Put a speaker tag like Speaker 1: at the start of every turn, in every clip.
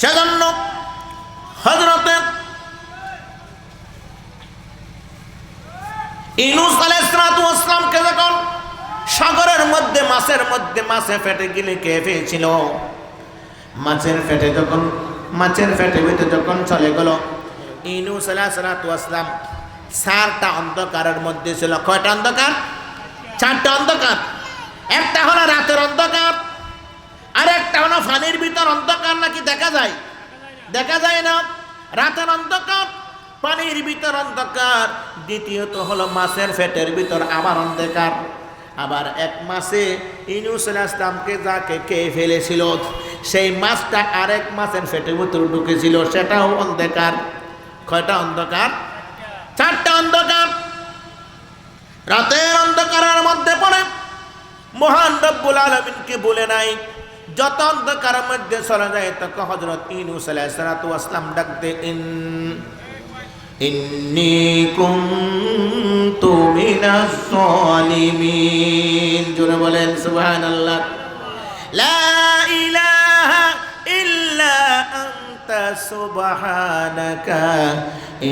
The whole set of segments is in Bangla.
Speaker 1: সেজন্য হজরতে ইনুস আলাইসালামকে যখন সাগরের মধ্যে, মাছের মধ্যে মাছে ফেটে গিলে খেয়ে পেয়েছিল? মাছের ফেটে যখন, মাছের ফেটে ভিতরে যখন চলে গেল ইনুস আলাইসালাম চারটা অন্ধকারের মধ্যে ছিল। কয়টা অন্ধকার? চারটা অন্ধকার। একটা হলো রাতের অন্ধকার আর একটা হলো ফানির ভিতর অন্ধকার নাকি দেখা যায়? দেখা যায় না। রাতের অন্ধকার, পানির ভিতর অন্ধকার। দ্বিতীয়ত হলো মাছের ফেটের ভিতর আবার অন্ধকার। আবার এক মাসে ইনুস ইসলামকে যাকে খেয়ে ফেলেছিল, সেই মাছটা আরেক মাছের ফেটের ভিতর ঢুকেছিল, সেটাও অন্ধকার। কয়টা অন্ধকার? চারটা অন্ধকার। রাতের অন্ধকারের মধ্যে পড়ে। মহান রব্বুল আলমিনকে বলে নাই যত অন্ধকারের মধ্যে চলে যায় তখন হজরত ইনুস আলাইসালাম ডাকতে, ইন, ইন্নি কুনতু মিনাস সালিমিন। জোরে বলেন, সুবহানাল্লাহ। লা ইলাহা ইল্লা আনতা সুবহানাকা,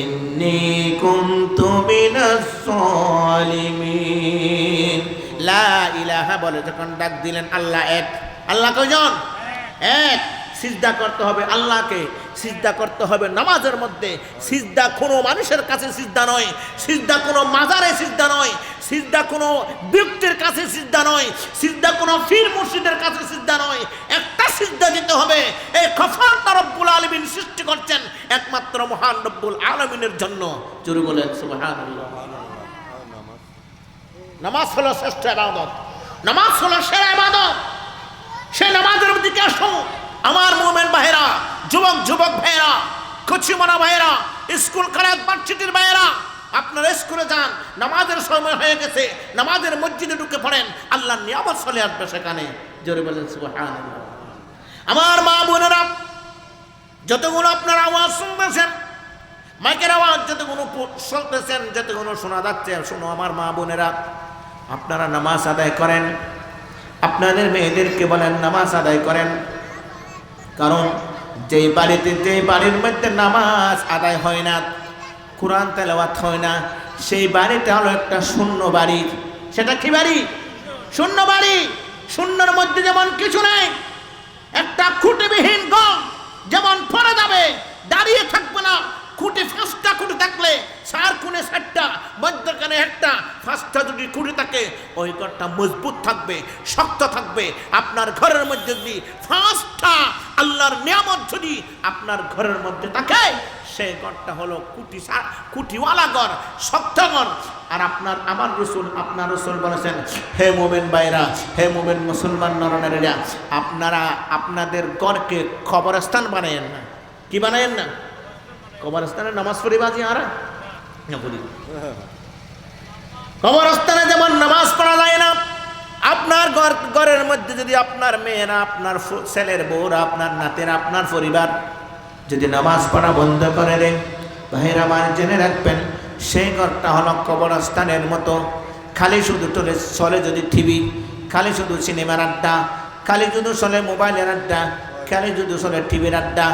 Speaker 1: ইন্নি কুনতু মিনাস সালিমিন। লা ইলাহা বলে, যখন ডাক দিলেন, আল্লাহ এক আল্লাহ কয়জন? এক। সিজদা করতে হবে আল্লাহকে। সিজদা করতে হবে নামাজের মধ্যে। সিজদা কোনো মানুষের কাছে সিজদা নয়। সিজদা কোনো মাজারে সিজদা নয়। সিজদা কোনো ব্যক্তির কাছে সিজদা নয়। সিজদা কোনো ফির মুর্শিদের কাছে সিজদা নয়। একটা সিজদা দিতে হবে। এই খফান রব্বুল আলমিন সৃষ্টি করছেন একমাত্র মহান রব্বুল আলমিনের জন্য। জোরে বলেন, সুবহানাল্লাহ। নামাজ হলো শ্রেষ্ঠ আবাদত। নামাজ হলো সেরা আবাদত। সে নামাজের দিকে আসো। আমার মোমেন ভাইরা যুবক যুবক ভাইরা কচিমনা ভাইরা স্কুল কলেজ, ভার্সিটির ভাইরা আপনারা স্কুলে যান, নামাজের সময় হয়ে গেছে, নামাজের মসজিদে ঢুকে পড়েন আল্লাহ নিয়ামত চলে আসবে সেখানে। জোরে বলেন, সুবহানাল্লাহ। আমার মা বোনেরা, যতগুলো আপনারা আওয়াজ শুনতেছেন, মাইকের আওয়াজ যতগুলো শুনতেছেন, যতগুলো শোনা যাচ্ছে, শোনো আমার মা বোনেরা, আপনারা নামাজ আদায় করেন। আপনাদের মেয়েদেরকে বলেন, নামাজ আদায় করেন। কারণ যেই বাড়িতে, যেই বাড়ির মধ্যে নামাজ আদায় হয় না, কোরআন তেলাওয়াত হয় না, সেই বাড়িতে হলো একটা শূন্য বাড়ি। সেটা কি বাড়ি? শূন্য বাড়ি। শূন্যর মধ্যে যেমন কিছু নেই, একটা খুঁটিবিহীন গম যেমন পড়ে যাবে, দাঁড়িয়ে থাকবে না। খুঁটি পাঁচটা খুঁটি থাকলে চার কোণে চারটা মধ্যখানে একটা পাঁচটা যদি খুঁটি থাকে, ওই ঘরটা মজবুত থাকবে, শক্ত থাকবে। আপনার ঘরের মধ্যে যদি ফাঁসটা আল্লাহর নিয়ামত যদি আপনার ঘরের মধ্যে থাকে সেই ঘরটা হলো কুটি সা- কুটিওয়ালা ঘর, শক্ত ঘর। আর আপনার, আমার রসুল, আপনার রসুল বলেছেন, হে মোমেন বাইরা হে মোমেন মুসলমান নরনারীরা, আপনারা, আপনাদের ঘরকে খবরস্থান বানায়েন না। কি বানায়েন না? কবরস্থানে নামাজ পড়ি বাজি আর? কবরস্থানে যেমন নামাজ পড়া যায় না, আপনার ঘর ঘরের মধ্যে যদি আপনার মেয়েরা, আপনার ছেলের বউরা, আপনার নাতেরা, আপনার পরিবার যদি নামাজ পড়া বন্ধ করে দেয়, ভাইয়ের আমার জেনে রাখবেন, সেই ঘরটা হলো কবরস্থানের মতো। খালি শুধু চলে চলে যদি টিভি, খালি শুধু সিনেমার আড্ডা, খালি শুধু চলে মোবাইলের আড্ডা, খালি যদি চলে টিভির আড্ডা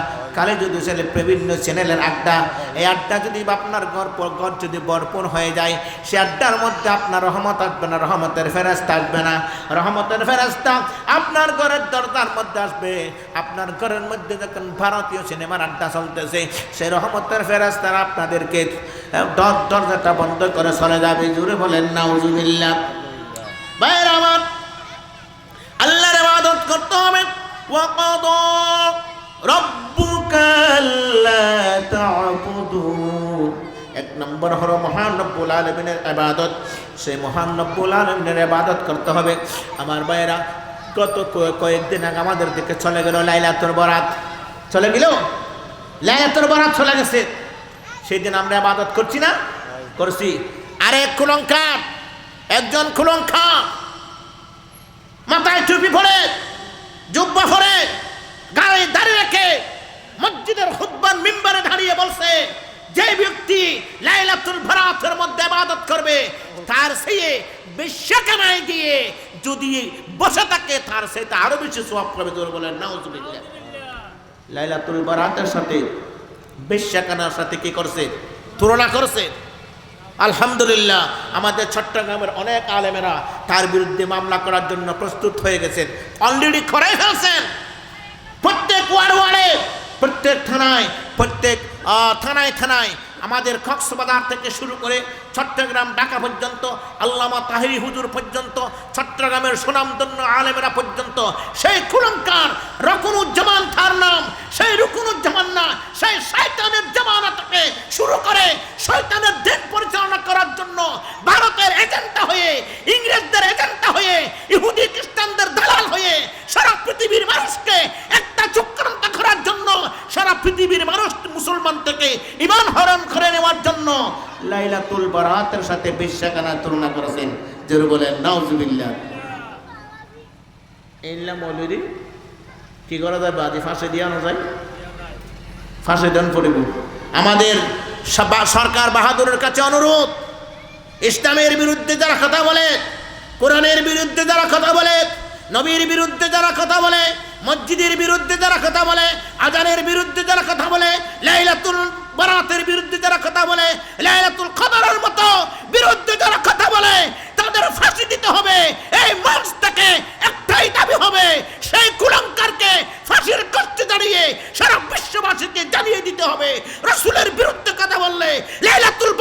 Speaker 1: যদি চলে বিভিন্ন চ্যানেলের আড্ডা, এই আড্ডা যদি আপনার ঘর ঘর যদি ভরপুর হয়ে যায়, সে আড্ডার মধ্যে আপনার রহমত আসবে না, রহমতের ফেরাস্তা আসবে না। রহমতের ফেরাস্তা আপনার ঘরের দরজার মধ্যে আসবে। আপনার ঘরের মধ্যে যখন ভারতীয় সিনেমার আড্ডা চলতেছে, সে রহমতের ফেরাস্তারা আপনাদেরকে দরজাটা বন্ধ করে চলে যাবে। জুড়ে বলেন বাইরে আমার, আল্লাহর ইবাদত করতে হবে। ওয়াকাদা তা'বুদু এক নম্বর হলো মহান রব্বুল আলমিনের ইবাদত। সেই মহান রব্বুল আলমিনের ইবাদত করতে হবে। আমার ভাইয়েরা, গত কয়ে- কয়েকদিন আগে আমাদের দিকে চলে গেল লাইলাতুর বরাত। চলে গেল? লাইলাতুর বরাত চলে গেছে। সেই দিন আমরা ইবাদত করছি না? করছি। আরেক কুলঙ্কার, একজন কুলঙ্কার। মাথায় টুপি পরে, জুব্বা পরে, গায়ে দাঁড়িয়ে রেখে মসজিদের খুদ্বান মিম্বারে দাঁড়িয়ে বলছে, যে ব্যক্তি লাইলাতুল বরাতের মধ্যে ইবাদত করবে, তার সেই বিশ্বকামায় গিয়ে যদি বসে থাকে, তার সেটা আরও বেশি সওয়াব পাবে। জোরে বলেন, নাউজুবিল্লাহ। লাইলাতুল বারাতের সাথে বেশ্যাকানার সাথে কি করছে? তুলনা করছে। আলহামদুলিল্লাহ, আমাদের চট্টগ্রামের অনেক আলেমেরা তার বিরুদ্ধে মামলা করার জন্য প্রস্তুত হয়ে গেছেন। অলরেডি করাই ফেলছেন। প্রত্যেক ওয়ার্ড ওয়ার্ডে প্রত্যেক থানায় প্রত্যেক থানায় থানায় আমাদের কক্সবাজার থেকে শুরু করে চট্টগ্রাম, ঢাকা পর্যন্ত, আল্লামা তাহিরি হুজুর পর্যন্ত, চট্টগ্রামের সুনামধন্য আলেমেরা পর্যন্ত, সেই কুলঙ্কার রকুনুজ্জামান তার নাম, সেই রুকুনুজ্জামান না, সেই শয়তানের জামানা থেকে শুরু করে শয়তানের দেশ পরিচালনা করার জন্য ভারতের এজেন্টটা হয়ে, ইংরেজদের এজেন্টটা হয়ে ইহুদি খ্রিস্টানদের দালাল হয়ে সারা পৃথিবীর মানুষকে একটা চক্রান্ত করার জন্য সারা পৃথিবীর মানুষ মুসলমান থেকে ইমান হরণ করে নেওয়ার জন্য লাইলাতুল বারাতের সাথে বিশ্বাকানা তুলনা করেছেন। জোর বলেন নাউজুবিল্লাহ। এইলা মৌলুদি কি করা যায় বাদি ফাঁসে দিয়ানো যায়? ফাঁসে দেন পড়িব। আমাদের সরকার বাহাদুরের কাছে অনুরোধ ইসলামের বিরুদ্ধে যারা কথা বলে কোরআনের বিরুদ্ধে যারা কথা বলে নবীর বিরুদ্ধে যারা কথা বলে মসজিদের বিরুদ্ধে যারা কথা বলে আজানের বিরুদ্ধে যারা কথা বলে লাইলাতুল বারাতের লাইলাতুল কদরের মতো বিরুদ্ধে যারা কথা বলে, তাদের ফাঁসি দিতে হবে। এই মঞ্চ থেকে একটাই দাবি হবে, সেই কুলঙ্কারকে ফাঁসির কষ্টে দাঁড়িয়ে সারা বিশ্ববাসীকে জানিয়ে দিতে হবে। রসুলের বিরুদ্ধে কথা বললে, লাইলাতুল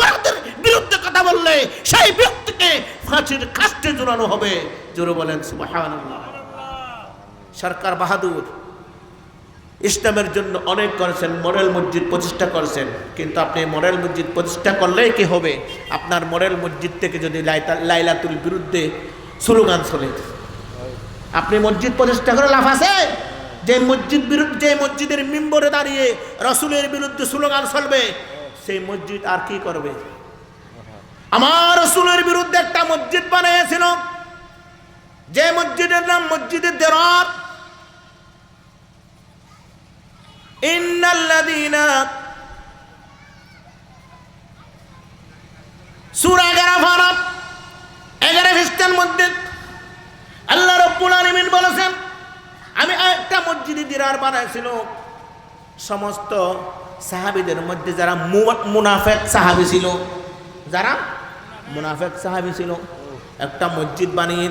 Speaker 1: বিরুদ্ধে কথা বললে, সেই ব্যক্তিকে ফাঁসির কাষ্টে জোরানো হবে। জোরে বলেন সরকার বাহাদুর ইসলামের জন্য অনেক করেছেন, মডেল মসজিদ প্রতিষ্ঠা করেছেন। কিন্তু আপনি মডেল মসজিদ প্রতিষ্ঠা করলেই কি হবে? আপনার মডেল মসজিদ থেকে যদি লাইলাতুল বিরুদ্ধে স্লোগান চলে আপনি মসজিদ প্রতিষ্ঠা করে লাভ আছে? যে মসজিদ বিরুদ্ধে যে মসজিদের মিম্বরে দাঁড়িয়ে রসুলের বিরুদ্ধে স্লোগান চলবে, সেই মসজিদ আর কি করবে? আমার রসুলের বিরুদ্ধে একটা মসজিদ বানিয়েছিল। যে মসজিদের নাম মসজিদের দেরার সূরা 11 ফারাত 11 খ্রিস্টান মসজিদ আল্লাহ রব্বুল আলামিন বলেছেন, আমি একটা মসজিদে সমস্ত সাহাবীদের মধ্যে যারা মুনাফেক সাহাবী ছিল, যারা মুনাফেক সাহাবী ছিল, একটা মসজিদ বানিয়ে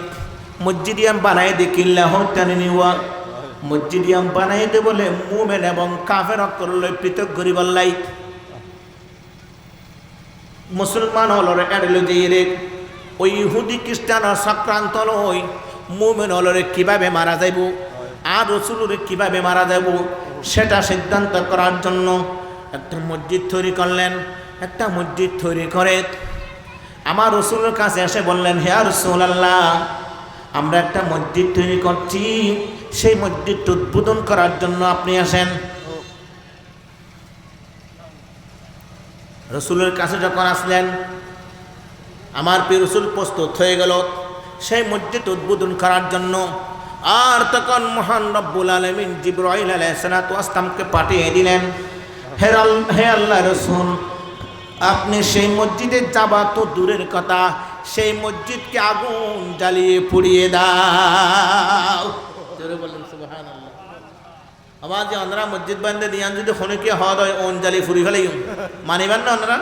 Speaker 1: মসজিদিয়াম বানাই দে কিল্লাহ টানিনিওয়া মসজিদিয়াম বানাই দে বলে মুমেন এবং কাফের অক্করলৈ পৃথক করিবাল্লাই মুসলমান হলরে এড়িল যে ওই ইহুদি খ্রিস্টানের সক্রান্ত লই মুমেন হলরে কীভাবে মারা যাইব, আর রসুলরে কীভাবে মারা যাব সেটা সিদ্ধান্ত করার জন্য একটা মসজিদ তৈরি করলেন, একটা মসজিদ তৈরি করে। আমার রসুলের কাছে এসে বললেন, হে রসুল আল্লাহ আমরা একটা মসজিদ তৈরি করছি সেই মসজিদটা উদ্বোধন করার জন্য আপনি আসেন। রসুলের কাছে যখন আসলেন, আমার প্রিয় রসুল প্রস্তুত হয়ে গেল। সেই মসজিদ উদ্বোধন করার জন্য আর তখন মহান রব্বুল আলমিন জিব্রাইল আলাইসালামকে পাঠিয়ে দিলেন, হে হে আল্লাহ রসুল, আপনি সেই মসজিদে যাবা তো দূরের কথা, সেই মসজিদকে আগুন জ্বালিয়ে পুড়িয়ে দাও। জোরে বললেন, সুবহানাল্লাহ। আমার যে অন্ধ্রা মসজিদ বান্ধে দিয়ান যদি খনিকে হদ হয় ওন জালি ফুরি ফেলাই মানিবেন না অন্ধ্রা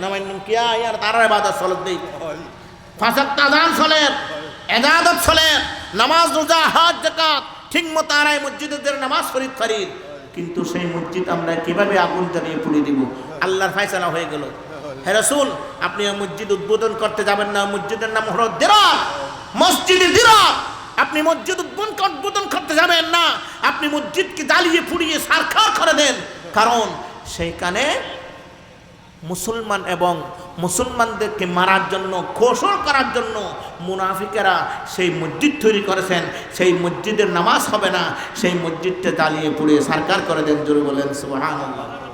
Speaker 1: না মানিবেন, কিয়া ইয়ার তারার বাদত চলত দেই ফাঁসক তাজান চলেন এজাদত চলেন নামাজ, রোজা হাত জাকাত ঠিক মতো মসজিদের নামাজ কিন্তু সেই মসজিদ আমরা কীভাবে আগুন জ্বালিয়ে পুড়িয়ে দিব? আল্লাহর হয়ে গেল। হে রসুল, আপনি মসজিদ উদ্বোধন করতে যাবেন না মসজিদের নাম হলো দেরা মসজিদে আপনি মসজিদ উদ্বোধন উদ্বোধন করতে যাবেন না। আপনি মসজিদকে জ্বালিয়ে পুড়িয়ে সারখার করে দেন। কারণ সেইখানে মুসলমান এবং মুসলমানদেরকে মারার জন্য কৌশল করার জন্য মুনাফিকেরা সেই মসজিদ তৈরি করেছেন। সেই মসজিদের নামাজ হবে না। সেই মসজিদটা জ্বালিয়ে পুড়িয়ে সারকার করে দেন। জোরে বলেন, সুবহানাল্লাহ।